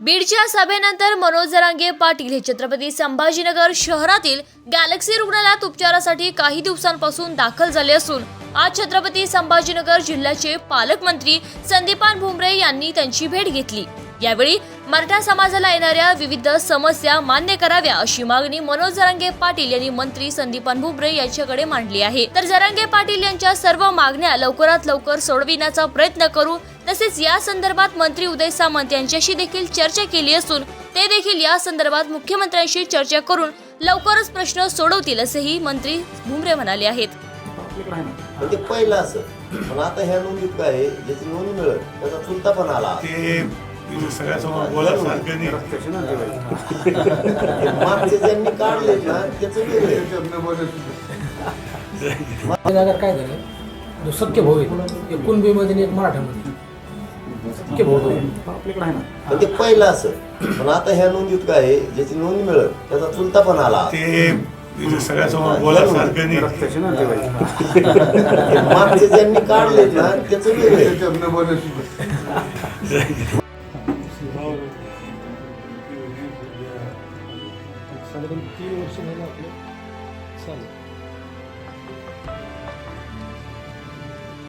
बीडच्या सभेनंतर मनोज जरांगे पाटील हे छत्रपती संभाजीनगर शहरातील गॅलेक्सी रुग्णालयात उपचारासाठी काही दिवसांपासून दाखल झाले असून आज छत्रपती संभाजीनगर जिल्ह्याचे पालकमंत्री संदीपान भुमरे यांनी त्यांची भेट घेतली. यावेळी मराठा समाजाला येणाऱ्या विविध समस्या मान्य कराव्या अशी मागणी मनोज जरांगे पाटील यांनी मंत्री संदीपान भुमरे यांच्याकडे मांडली आहे. तर जरांगे पाटील यांच्या सर्व मागण्या लवकरात लवकर सोडविण्याचा प्रयत्न करू तसेच या संदर्भात मंत्री उदय सामंत यांच्याशी देखील चर्चा केली असून ते देखील या संदर्भात मुख्यमंत्र्यांशी चर्चा करून लवकरच प्रश्न सोडवतील असेही मंत्री भुमरे म्हणाले आहेत. पहिलं असं. पण आता ह्या नोंदीत काय आहे? ज्याची नोंद मिळत त्याचा चुलता पण आला. ते तिथे सगळ्यासमोर बोला सारखं मागचे ज्यांनी काढले ना त्याचं वेगळे नगर काय झालं जो सख्य भाऊ आहे एकूण बीमध्ये एक मराठामध्ये सख्य भाऊ आहे. पण ते पहिलं असं. पण आता ह्या नोंदीत काय आहे? ज्याची नोंद मिळत त्याचा चुलता पण आला. ते तिथे सगळ्यासमोर बोला सारखं मागचे ज्यांनी काढले ना त्याचं वेगळे हो. साधारण तीन वर्ष झालं आपलं. चालेल.